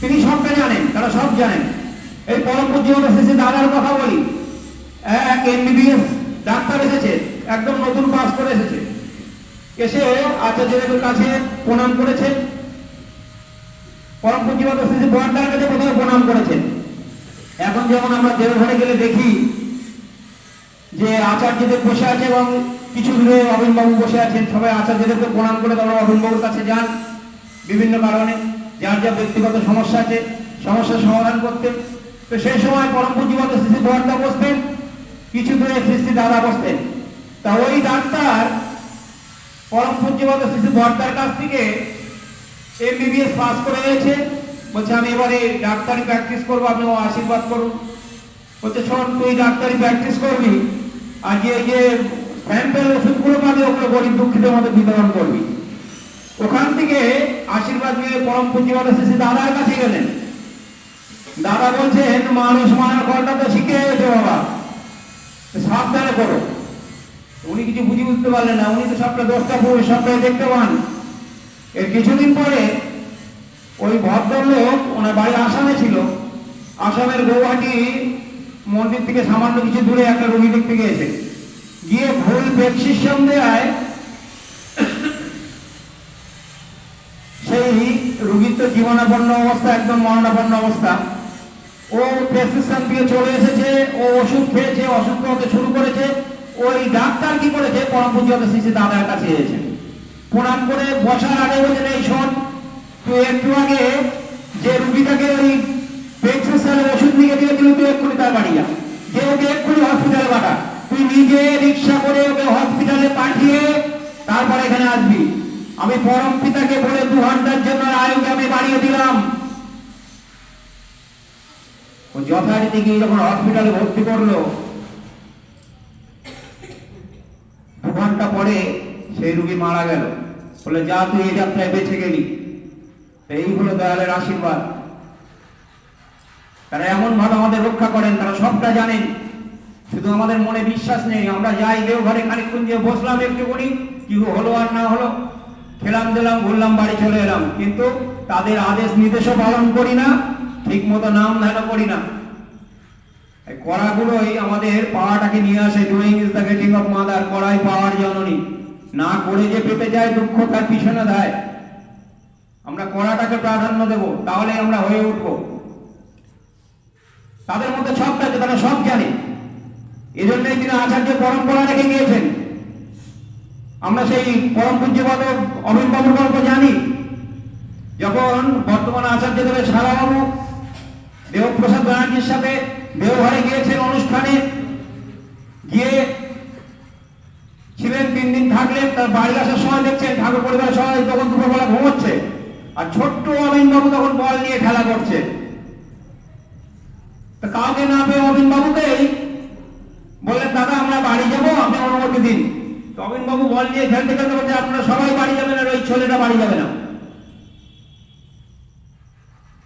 তিনি সবটা জানেন, তারা সব জানেন। এই পূজ্যমত শেষে দাদার কথা বলি। এক এমবিবিএস ডাক্তার এসেছে, একদম নতুন পাস করে এসেছে। এসে আচার্যদের কাছে প্রণাম করেছেন পরম পূজ্যমত শেষে বর্দার কাছে প্রথমে প্রণাম করেছেন এখন যেমন আমরা দেওঘরে গেলে দেখি যে আচার্যদেব বসে আছে এবং কিছু দূরে অবিনবাবু বসে আছেন। সবাই আচার্যদেবকে প্রণাম করে তারা অবিনবাবুর কাছে যান বিভিন্ন কারণে। যার যা ব্যক্তিগত সমস্যা আছে সমস্যার সমাধান করতে। তো সেই সময় পরম পুঁজিগত শ্রী বর্দা বসতেন কিছু দূরে শ্রী দাদা বসতেন তা ওই ডাক্তার পরম পুঁজিগত শ্রী বর্দার কাছ থেকে এমবিবিএস পাস করে হয়েছে বলছে, আমি এবারে ডাক্তারি প্র্যাকটিস করব আপনি ও আশীর্বাদ করুন। বলছে, শোন, তুই ডাক্তারি প্র্যাকটিস করবি আর যে যে স্যাম্পেল ওষুধগুলো পাবে ওগুলো গরিব দুঃখিত মধ্যে বিতরণ করবি। ওখান থেকে পরম পুঁজিবাদ শেষে দাদার কাছে গেলেন। দাদা বলছেন মানুষ মানার কলটা তো শিখে গেছে বাবা। সাবধানে করো। উনি কিছু বুঝি বুঝতে পারলেন না, উনি তো সবটা দশটা পুরুষ, সবটাই দেখতে পান। এর কিছুদিন পরে ওই ভদ্রলোক, ওনার বাড়ি আসামে ছিল। আসামের গৌহাটি মন্দির থেকে সামান্য কিছু দূরে একটা রোগী দেখতে গিয়েছে। গিয়ে ভুল প্রেসক্রিপশন দেয় সেই রুগীর তো জীবনাপন্ন অবস্থা, একদম মরণাপন্ন অবস্থা। ও প্রেসক্রিপশন দিয়ে চলে এসেছে, ও ওষুধ খেয়েছে, অসুস্থ হতে শুরু করেছে। ওই ডাক্তার কি করেছে? পরম পুজোতে শিশু দাদার কাছে এসেছে। প্রণাম করে বসার আগে বলছেন এই শোন, তুই একটু আগে যে রুগীটাকে ওই প্রেসক্রিপশনের ওষুধ নিয়ে দিয়েছিল তুই এক্ষুনি তার বাড়ি যা। যে ওকে এক্ষুনি হসপিটালে পাঠা। তুই নিজে রিক্সা করে ওকে হসপিটালে পাঠিয়ে তারপরে এখানে আসবি। আমি পরম পিতাকে বলে দু ঘণ্টার জন্য আয়ুকে আমি বাড়িয়ে দিলাম। ও যথারীতি গিয়ে যখন হসপিটালে ভর্তি করল, দু ঘণ্টা পরে সেই রুগী মারা গেল। বলে, যা, তুই এই যাত্রায় বেঁচে গেলি। এই হলো দয়ালের আশীর্বাদ। তারা এমন ভাবে আমাদের রক্ষা করেন, তারা সবটা জানেন। শুধু আমাদের মনে বিশ্বাস নেই, আমরা যাই, দেওঘরে খানিক্ষণ দিয়ে বসলাম একটু করি কি হলো আর না হলো। খেলাম, দিলাম, ঘুরলাম, বাড়ি চলে এলাম। কিন্তু তাদের আদেশ, নির্দেশও পালন করি না ঠিক মতো নাম ধ্যান করি না। কড়াগুলোই আমাদের পাওয়াটাকে নিয়ে আসে doing is the getting of mother কড়াই পাওয়ার জননী। না করে যে পেতে যায়, দুঃখ তার পিছনে দেয় আমরা কড়াটাকে প্রাধান্য দেব তাহলে আমরা হয়ে উঠবো। তাদের মধ্যে সবটা আছে, তারা সব জানে। এই জন্যই তিনি আচার্য পরম্পরা রেখে গিয়েছেন। আমরা সেই পরম পূজ্যপদ অবিনবাবুর গল্প জানি। যখন বর্তমান আচার্য দেবের সারাবাবু দেবপ্রসাদ ব্যানার্জির সাথে দেওঘরে গিয়েছেন অনুষ্ঠানে, গিয়ে ছিলেন, তিন দিন থাকলেন, তার বাড়ি আসার সময় দেখছেন, ঠাকুর পরিবার সবাই তখন দুপুরবেলা ঘুমোচ্ছে, আর ছোট্ট অবিনবাবু তখন বল নিয়ে খেলা করছে। তা কাউকে না পেয়ে অবিন বাবুকেই বললেন, দাদা, আমরা বাড়ি যাব, আপনি অনুমতি দিন। বাবু বল নিয়ে খেলতে খেলতে বলছে, আপনারা সবাই বাড়ি যাবেন আর ওই ছেলেটা বাড়ি যাবে না।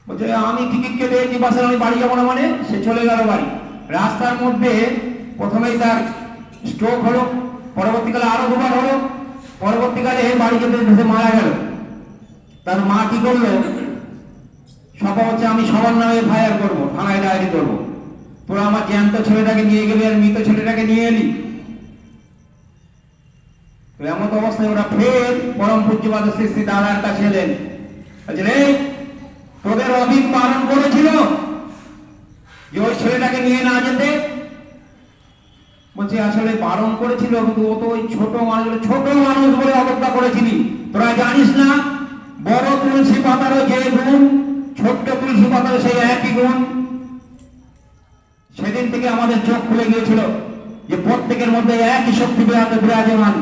বলছে, আমি টিকিট কেটে বাসে, আমি বাড়ি যাব না মানে? সে চলে গেল বাড়ি। রাস্তার মধ্যে প্রথমেই তার স্ট্রোক হলো, পরবর্তীকালে আরও দুবার হলো, পরবর্তীকালে বাড়ি যেতে যেতে মারা গেল। তার মা কি করল? সভা হচ্ছে, আমি সবার নামে ফায়ার করব, থানায় ডায়েরি করব। তোরা আমার জ্যান্ত ছেলেটাকে নিয়ে গেলি আর মৃত ছেলেটাকে নিয়ে এলি। এমন অবস্থায় ওরা ফের পরম পূজ্যবাদ শ্রী শ্রী দাদার কাছে এলেন। তোদের অভিন পালন করেছিল যে ওই ছেলেটাকে নিয়ে না যেতে? বলছি, আসলে বারণ করেছিল, কিন্তু ও তো ওই ছোট মানুষ ছোট মানুষ বলে অবজ্ঞা করেছিলি। তোরা জানিস না, বড় তুলসী পাতারও যে গুণ, ছোট্ট তুলসী পাতারও সেই একই গুণ। সেদিন থেকে আমাদের চোখ খুলে গিয়েছিল যে প্রত্যেকের মধ্যে একই শক্তি বিরাজমান।